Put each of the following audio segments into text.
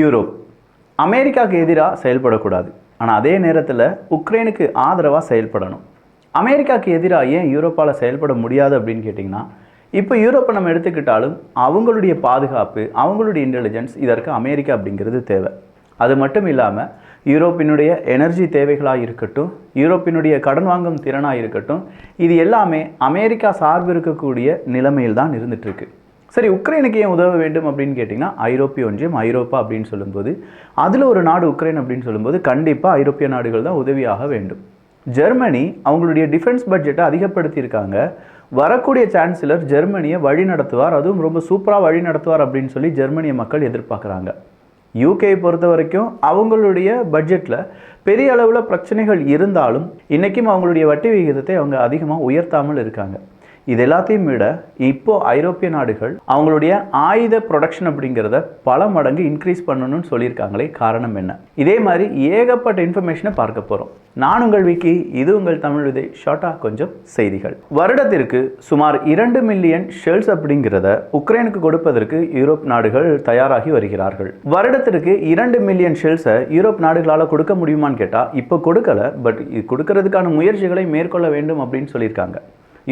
Europe. அமெரிக்காவுக்கு எதிராக செயல்படக்கூடாது. ஆனால் அதே நேரத்தில் உக்ரைனுக்கு ஆதரவாக செயல்படணும். அமெரிக்காவுக்கு எதிராக ஏன் யூரோப்பால் செயல்பட முடியாது அப்படின்னு கேட்டிங்கன்னா இப்போ யூரோப்பை நம்ம எடுத்துக்கிட்டாலும் அவங்களுடைய பாதுகாப்பு அவங்களுடைய இன்டெலிஜென்ஸ் இதற்கு அமெரிக்கா அப்படிங்கிறது தேவை. அது மட்டும் இல்லாமல் யூரோப்பினுடைய எனர்ஜி தேவைகளாக இருக்கட்டும் யூரோப்பினுடைய கடன் வாங்கும் திறனாக இருக்கட்டும் இது எல்லாமே அமெரிக்கா சார்பு இருக்கக்கூடிய நிலைமையில் தான் இருந்துகிட்ருக்கு சரி உக்ரைனுக்கு ஏன் உதவ வேண்டும் அப்படின்னு கேட்டிங்கன்னா ஐரோப்பிய ஒன்றியம் ஐரோப்பா அப்படின்னு சொல்லும்போது அதில் ஒரு நாடு உக்ரைன் அப்படின்னு சொல்லும்போது கண்டிப்பாக ஐரோப்பிய நாடுகள் தான் உதவியாக வேண்டும். ஜெர்மனி அவங்களுடைய டிஃபென்ஸ் பட்ஜெட்டை அதிகப்படுத்தியிருக்காங்க. வரக்கூடிய சான்சலர் ஜெர்மனியை வழி நடத்துவார். அதுவும் ரொம்ப சூப்பராக வழி நடத்துவார் அப்படின்னு சொல்லி ஜெர்மனிய மக்கள் எதிர்பார்க்குறாங்க. யூகே பொறுத்த வரைக்கும் அவங்களுடைய பட்ஜெட்டில் பெரிய அளவில் பிரச்சனைகள் இருந்தாலும் இன்றைக்கும் அவங்களுடைய வட்டி விகிதத்தை அவங்க அதிகமாக உயர்த்தாமல் இருக்காங்க. இது எல்லாத்தையும் விட இப்போ ஐரோப்பிய நாடுகள் அவங்களுடைய ஆயுத ப்ரொடக்ஷன் அப்படிங்கிறத பல மடங்கு இன்க்ரீஸ் பண்ணணும்னு சொல்லியிருக்காங்களே காரணம் என்ன? இதே மாதிரி ஏகப்பட்ட இன்ஃபர்மேஷனை பார்க்க போகிறோம் நான் உங்கள் விக்கி இது உங்கள் தமிழ் விதை. ஷார்ட்டாக கொஞ்சம் செய்திகள். வருடத்திற்கு சுமார் இரண்டு மில்லியன் ஷெல்ஸ் அப்படிங்கிறத உக்ரைனுக்கு கொடுப்பதற்கு யூரோப் நாடுகள் தயாராகி வருகிறார்கள். வருடத்திற்கு இரண்டு மில்லியன் ஷெல்ஸை யூரோப் நாடுகளால் கொடுக்க முடியுமான்னு கேட்டால் இப்போ கொடுக்கல பட் இது கொடுக்கறதுக்கான முயற்சிகளை மேற்கொள்ள வேண்டும் அப்படின்னு சொல்லியிருக்காங்க.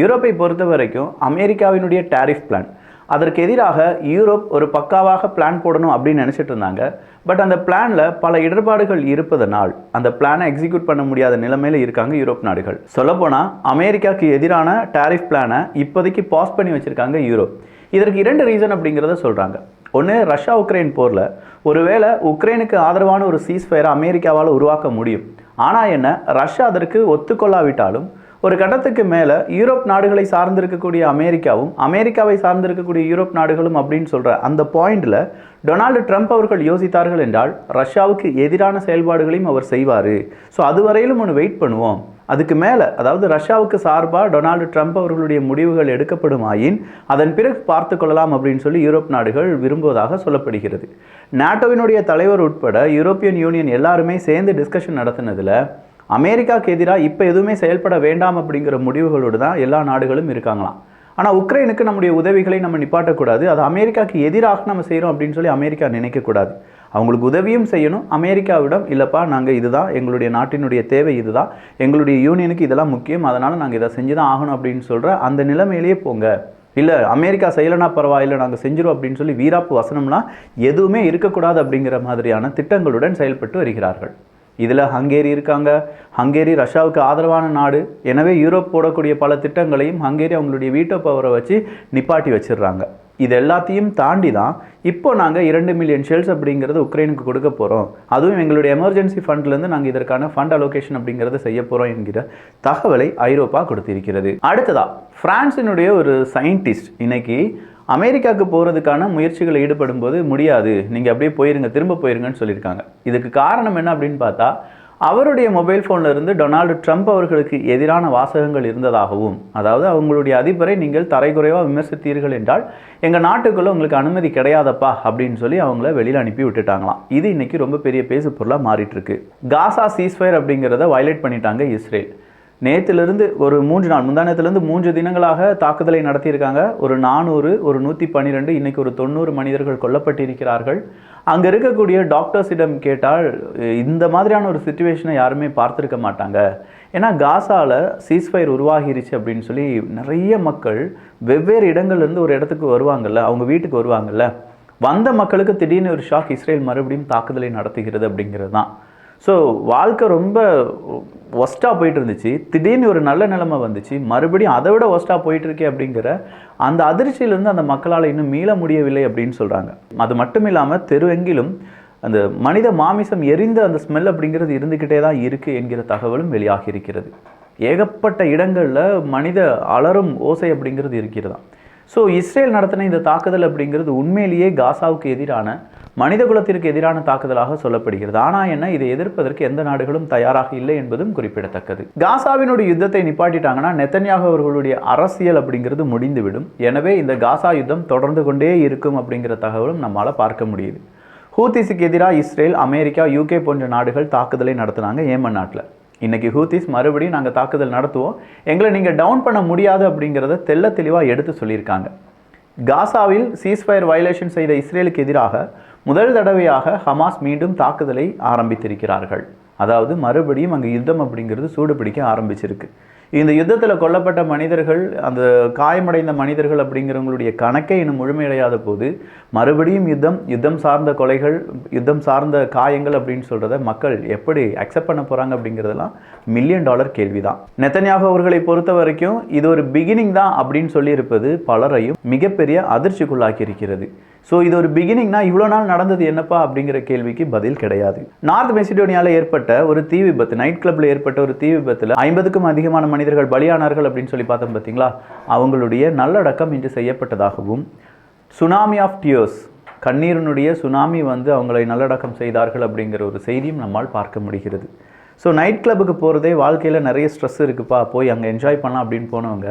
யூரோப்பை பொறுத்த வரைக்கும் அமெரிக்காவினுடைய டேரிஃப் பிளான் அதற்கு எதிராக யூரோப் ஒரு பக்காவாக பிளான் போடணும் அப்படின்னு நினச்சிட்டு இருந்தாங்க. பட் அந்த பிளானில் பல இடர்பாடுகள் இருப்பதனால் அந்த பிளானை எக்ஸிக்யூட் பண்ண முடியாத நிலைமையில் இருக்காங்க யூரோப் நாடுகள். சொல்லப்போனால் அமெரிக்காவுக்கு எதிரான டேரிஃப் பிளானை இப்போதைக்கு பாஸ் பண்ணி வச்சுருக்காங்க யூரோப். இதற்கு இரண்டு ரீசன் அப்படிங்கிறத சொல்கிறாங்க ஒன்று ரஷ்யா உக்ரைன் போரில் ஒருவேளை உக்ரைனுக்கு ஆதரவான ஒரு சீஸ்ஃபயரை அமெரிக்காவால் உருவாக்க முடியும். ஆனால் என்ன ரஷ்யா அதற்கு ஒத்துக்கொள்ளாவிட்டாலும் ஒரு கட்டத்துக்கு மேலே யூரோப் நாடுகளை சார்ந்திருக்கக்கூடிய அமெரிக்காவும் அமெரிக்காவை சார்ந்திருக்கக்கூடிய யூரோப் நாடுகளும் அப்படின்னு சொல்கிற அந்த பாயிண்டில் டொனால்டு ட்ரம்ப் அவர்கள் யோசித்தார்கள் என்றால் ரஷ்யாவுக்கு எதிரான செயல்பாடுகளையும் அவர் செய்வார். ஸோ அதுவரையிலும் ஒன்று வெயிட் பண்ணுவோம். அதுக்கு மேலே அதாவது ரஷ்யாவுக்கு சார்பாக டொனால்டு ட்ரம்ப் அவர்களுடைய முடிவுகள் எடுக்கப்படுமாயின் அதன் பிறகு பார்த்து கொள்ளலாம் அப்படின்னு சொல்லி யூரோப் நாடுகள் விரும்புவதாக சொல்லப்படுகிறது. நாட்டோவினுடைய தலைவர் உட்பட யூரோப்பியன் யூனியன் எல்லாருமே சேர்ந்து டிஸ்கஷன் நடத்தினதில் அமெரிக்காவுக்கு எதிராக இப்போ எதுவுமே செயல்பட வேண்டாம் அப்படிங்கிற முடிவுகளோடு தான் எல்லா நாடுகளும் இருக்காங்களாம். ஆனால் உக்ரைனுக்கு நம்முடைய உதவிகளை நம்ம நிப்பாட்டக்கூடாது. அது அமெரிக்காவுக்கு எதிராக நம்ம செய்கிறோம் அப்படின்னு சொல்லி அமெரிக்கா நினைக்கக்கூடாது. அவங்களுக்கு உதவியும் செய்யணும். அமெரிக்காவிடம் இல்லைப்பா நாங்கள் இதுதான் எங்களுடைய நாட்டினுடைய தேவை இதுதான் எங்களுடைய யூனியனுக்கு இதெல்லாம் முக்கியம் அதனால் நாங்கள் இதை செஞ்சு தான் ஆகணும் அப்படின்னு சொல்கிற அந்த நிலைமையிலேயே போங்க. இல்லை அமெரிக்கா செய்யலைனா பரவாயில்லை நாங்கள் செஞ்சிரும் அப்படின்னு சொல்லி வீராப்பு வசனம்லாம் எதுவுமே இருக்கக்கூடாது அப்படிங்கிற மாதிரியான திட்டங்களுடன் செயல்பட்டு வருகிறார்கள். இதில் ஹங்கேரி இருக்காங்க. ஹங்கேரி ரஷ்யாவுக்கு ஆதரவான நாடு. எனவே யூரோப் போடக்கூடிய பல திட்டங்களையும் ஹங்கேரி அவங்களுடைய வீட்டோ பவரை வச்சு நிப்பாட்டி வச்சிடுறாங்க. இது எல்லாத்தையும் தாண்டி தான் இப்போ நாங்கள் இரண்டு மில்லியன் ஷெல்ஸ் அப்படிங்கிறது உக்ரைனுக்கு கொடுக்க போகிறோம் அதுவும் எங்களுடைய எமர்ஜென்சி ஃபண்ட்லேருந்து நாங்கள் இதற்கான ஃபண்ட் அலோகேஷன் அப்படிங்கிறத செய்ய போகிறோம் என்கிற தகவலை ஐரோப்பா கொடுத்திருக்கிறது. அடுத்ததா ஃப்ரான்ஸினுடைய ஒரு சயின்டிஸ்ட் இன்னைக்கு அமெரிக்காவுக்கு போகிறதுக்கான முயற்சிகளை ஈடுபடும் போது முடியாது. நீங்கள் அப்படியே போயிருங்க திரும்ப போயிருங்கன்னு சொல்லியிருக்காங்க. இதுக்கு காரணம் என்ன அப்படின்னு பார்த்தா அவருடைய மொபைல் ஃபோனில் இருந்து டொனால்டு ட்ரம்ப் அவர்களுக்கு எதிரான வாசகங்கள் இருந்ததாகவும் அதாவது அவங்களுடைய அதிபரை நீங்கள் தரைக்குறைவாக விமர்சித்தீர்கள் என்றால் எங்கள் நாட்டுக்குள்ளே உங்களுக்கு அனுமதி கிடையாதப்பா அப்படின்னு சொல்லி அவங்கள வெளியில் அனுப்பி விட்டுட்டாங்களாம். இது இன்றைக்கி ரொம்ப பெரிய பேசு பொருளாக மாறிட்டுருக்கு காசா சீஸ்ஃபயர் அப்படிங்கிறத வயலேட் பண்ணிட்டாங்க இஸ்ரேல். நேற்றுலேருந்து ஒரு மூன்று நாள் முந்தானத்துலேருந்து மூன்று தினங்களாக தாக்குதலை நடத்தியிருக்காங்க. ஒரு நானூறு ஒரு நூற்றி பன்னிரெண்டு இன்றைக்கி ஒரு தொண்ணூறு மனிதர்கள் கொல்லப்பட்டிருக்கிறார்கள். அங்கே இருக்கக்கூடிய டாக்டர்ஸிடம் கேட்டால் இந்த மாதிரியான ஒரு சுச்சுவேஷனை யாருமே பார்த்துருக்க மாட்டாங்க. ஏன்னா காசாவில் சீஸ்ஃபயர் உருவாகிருச்சு அப்படின்னு சொல்லி நிறைய மக்கள் வெவ்வேறு இடங்கள்லேருந்து ஒரு இடத்துக்கு வருவாங்கல்ல அவங்க வீட்டுக்கு வருவாங்கல்ல. வந்த மக்களுக்கு திடீர்னு ஒரு ஷாக் இஸ்ரேல் மறுபடியும் தாக்குதலை நடத்துகிறது அப்படிங்கிறது தான். ஸோ வாழ்க்கை ரொம்ப ஒஸ்ட்டாக போயிட்டு இருந்துச்சு திடீர்னு ஒரு நல்ல நிலைமை வந்துச்சு. மறுபடியும் அதை விட ஒஸ்ட்டாக போயிட்டுருக்கே அப்படிங்கிற அந்த அதிர்ச்சியிலேருந்து அந்த மக்களால் இன்னும் மீள முடியவில்லை அப்படின்னு சொல்கிறாங்க அது மட்டும் இல்லாமல் தெருவெங்கிலும் அந்த மனித மாமிசம் எரிந்த அந்த ஸ்மெல் அப்படிங்கிறது இருந்துக்கிட்டே தான் இருக்குது என்கிற தகவலும் வெளியாகி இருக்கிறது. ஏகப்பட்ட இடங்களில் மனித அலறும் ஓசை அப்படிங்கிறது இருக்கிறதா ஸோ இஸ்ரேல் நடத்தின இந்த தாக்குதல் அப்படிங்கிறது உண்மையிலேயே காசாவுக்கு எதிரான மனித குலத்திற்கு எதிரான தாக்குதலாக சொல்லப்படுகிறது. ஆனால் என்ன இதை எதிர்ப்பதற்கு எந்த நாடுகளும் தயாராக இல்லை என்பதும் குறிப்பிடத்தக்கது. காசாவினுடைய யுத்தத்தை நிப்பாட்டிட்டாங்கன்னா நெத்தன்யாக அவர்களுடைய அரசியல் அப்படிங்கிறது முடிந்துவிடும். எனவே இந்த காசா யுத்தம் தொடர்ந்து கொண்டே இருக்கும் அப்படிங்கிற தகவலும் நம்மால் பார்க்க முடியுது. ஹூத்திஸுக்கு எதிராக இஸ்ரேல் அமெரிக்கா யூகே போன்ற நாடுகள் தாக்குதலை நடத்தினாங்க ஏமன் நாட்டில். இன்னைக்கு ஹூத்திஸ் மறுபடியும் நாங்கள் தாக்குதல் நடத்துவோம். எங்களை நீங்கள் டவுன் பண்ண முடியாது அப்படிங்கிறத தெள்ள தெளிவாக எடுத்து சொல்லியிருக்காங்க. காசாவில் சீஸ்ஃபயர் வயலேஷன் செய்த இஸ்ரேலுக்கு எதிராக முதல் தடவையாக ஹமாஸ் மீண்டும் தாக்குதலை ஆரம்பித்திருக்கிறார்கள். அதாவது மறுபடியும் அங்கே யுத்தம் அப்படிங்கிறது சூடு பிடிக்க ஆரம்பிச்சிருக்கு. இந்த யுத்தத்தில் கொல்லப்பட்ட மனிதர்கள் அந்த காயமடைந்த மனிதர்கள் அப்படிங்கிறவங்களுடைய கணக்கே இன்னும் முழுமையடையாத போது மறுபடியும் யுத்தம் யுத்தம் சார்ந்த கொலைகள் யுத்தம் சார்ந்த காயங்கள் அப்படின்னு சொல்கிறத மக்கள் எப்படி அக்செப்ட் பண்ண போகிறாங்க அப்படிங்கிறதெல்லாம் மில்லியன் டாலர் கேள்வி தான் நெத்தன்யாகு அவர்களை பொறுத்த வரைக்கும் இது ஒரு பிகினிங் தான் அப்படின்னு சொல்லியிருப்பது பலரையும் மிகப்பெரிய அதிர்ச்சிக்குள்ளாக்கி இருக்கிறது ஸோ இது ஒரு பிகினிங்னா இவ்வளோ நாள் நடந்தது என்னப்பா அப்படிங்கிற கேள்விக்கு பதில் கிடையாது. நார்த் மெசிடோனியாவில் ஏற்பட்ட ஒரு தீ விபத்து நைட் கிளப்பில் ஏற்பட்ட ஒரு தீ விபத்தில் ஐம்பதுக்கும் அதிகமான மனிதர்கள் பலியானார்கள் அப்படின்னு சொல்லி பார்த்தோம் பார்த்தீங்களா? அவங்களுடைய நல்லடக்கம் இன்று செய்யப்பட்டதாகவும் சுனாமி ஆஃப் டியர்ஸ் கண்ணீரினுடைய சுனாமி வந்து அவங்களை நல்லடக்கம் செய்தார்கள் அப்படிங்கிற ஒரு செய்தியும் நம்மால் பார்க்க முடிகிறது. ஸோ நைட் கிளப்புக்கு போகிறதே வாழ்க்கையில் நிறைய ஸ்ட்ரெஸ் இருக்குப்பா போய் அங்கே என்ஜாய் பண்ணலாம் அப்படின்னு போனவங்க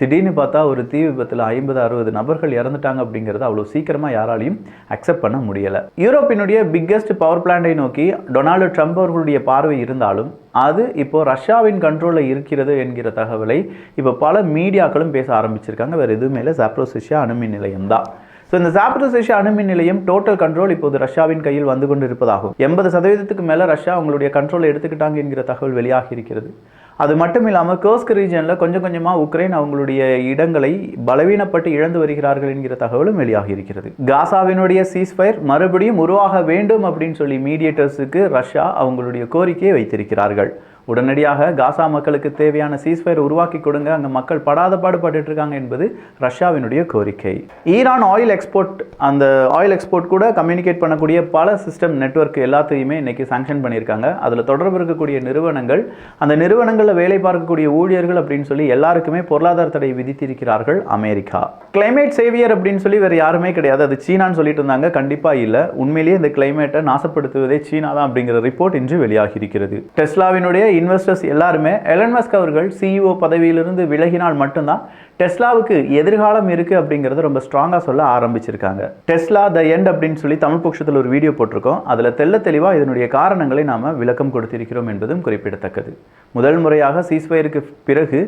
திடீர்னு பார்த்தா ஒரு தீ விபத்தில் ஐம்பது அறுபது நபர்கள் இறந்துட்டாங்க அப்படிங்கிறத அவ்வளோ சீக்கிரமாக யாராலையும் அக்செப்ட் பண்ண முடியலை. யூரோப்பினுடைய பிக்கெஸ்ட் பவர் பிளான்ட்டை நோக்கி டொனால்டு ட்ரம்ப் அவர்களுடைய பார்வை இருந்தாலும் அது இப்போ ரஷ்யாவின் கண்ட்ரோலில் இருக்கிறது என்கிற தகவலை இப்போ பல மீடியாக்களும் பேச ஆரம்பிச்சிருக்காங்க. வேறு எதுவுமே இல்லை. சாப்ரோசிஷியா அணுமின் நிலையம் தான். ஸோ இந்த ஜாப்ரோசிஷியா அணுமின் நிலையம் டோட்டல் கண்ட்ரோல் இப்போது ரஷ்யாவின் கையில் வந்து கொண்டு இருப்பதாகும் எண்பது சதவீதத்துக்கு மேலே ரஷ்யா அவங்களுடைய கண்ட்ரோலை எடுத்துக்கிட்டாங்க என்கிற தகவல் வெளியாகி இருக்கிறது. அது மட்டும் இல்லாமல் கோஸ்க் ரீஜனில் கொஞ்சம் கொஞ்சமாக உக்ரைன் அவங்களுடைய இடங்களை பலவீனப்பட்டு இழந்து வருகிறார்கள் என்கிற தகவலும் வெளியாகி இருக்கிறது. காசாவினுடைய சீஸ்ஃபயர் மறுபடியும் உருவாக வேண்டும் அப்படின்னு சொல்லி மீடியேட்டர்ஸுக்கு ரஷ்யா அவங்களுடைய கோரிக்கையை வைத்திருக்கிறார்கள். உடனடியாக காசா மக்களுக்கு தேவையான சீஸ்ஃபயர் உருவாக்கி கொடுங்க. அங்கே மக்கள் படாத பாடுபட்டு இருக்காங்க என்பது ரஷ்யாவினுடைய கோரிக்கை. ஈரான் ஆயில் எக்ஸ்போர்ட் அந்த ஆயில் எக்ஸ்போர்ட் கூட கம்யூனிகேட் பண்ணக்கூடிய பல சிஸ்டம் நெட்வொர்க் எல்லாத்தையுமே இன்னைக்கு சாங்ஷன் பண்ணியிருக்காங்க. அதில் தொடர்பு இருக்கக்கூடிய நிறுவனங்கள் அந்த நிறுவனங்களில் வேலை பார்க்கக்கூடிய ஊழியர்கள் அப்படின்னு சொல்லி எல்லாருக்குமே பொருளாதார தடை விதித்திருக்கிறார்கள் அமெரிக்கா. கிளைமேட் சேவியர் அப்படின்னு சொல்லி வேறு யாருமே கிடையாது. அது சீனான்னு சொல்லிட்டு இருந்தாங்க. கண்டிப்பாக இல்லை. உண்மையிலேயே இந்த கிளைமேட்டை நாசப்படுத்துவதே சீனா தான் அப்படிங்கிற ரிப்போர்ட் இன்று வெளியாகி இருக்கிறது டெஸ்லாவினுடைய இன்வெஸ்டர்ஸ் எல்லாருமே எலன்மஸ்க் அவர்கள் சிஇஓ பதவியிலிருந்து விலகினால் மட்டும்தான் டெஸ்லாவுக்கு எதிர்காலம் இருக்குது அப்படிங்கிறத ரொம்ப ஸ்ட்ராங்காக சொல்ல ஆரம்பிச்சிருக்காங்க. டெஸ்லா த எண்ட் அப்படின்னு சொல்லி தமிழ் பட்சத்தில் ஒரு வீடியோ போட்டிருக்கோம். அதில் தெள்ள தெளிவாக இதனுடைய காரணங்களை நாம் விளக்கம் கொடுத்திருக்கிறோம் என்பதும் குறிப்பிடத்தக்கது. முதல் முறையாக சீஸ்வயருக்கு பிறகு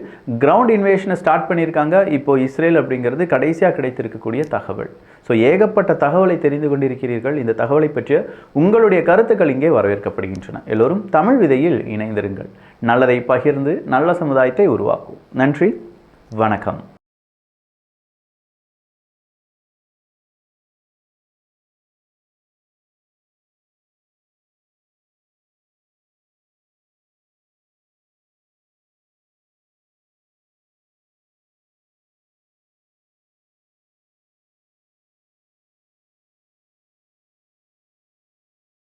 கிரவுண்ட் இன்வேஷனை ஸ்டார்ட் பண்ணியிருக்காங்க. இப்போது இஸ்ரேல் அப்படிங்கிறது கடைசியாக கிடைத்திருக்கக்கூடிய தகவல். ஸோ ஏகப்பட்ட தகவலை தெரிந்து கொண்டிருக்கிறீர்கள். இந்த தகவலை பற்றிய உங்களுடைய கருத்துக்கள் இங்கே வரவேற்கப்படுகின்றன. எல்லோரும் தமிழ் விதையில் இணைந்திருங்கள். நல்லதை பகிர்ந்து நல்ல சமுதாயத்தை உருவாக்கும் நன்றி. வணக்கம்.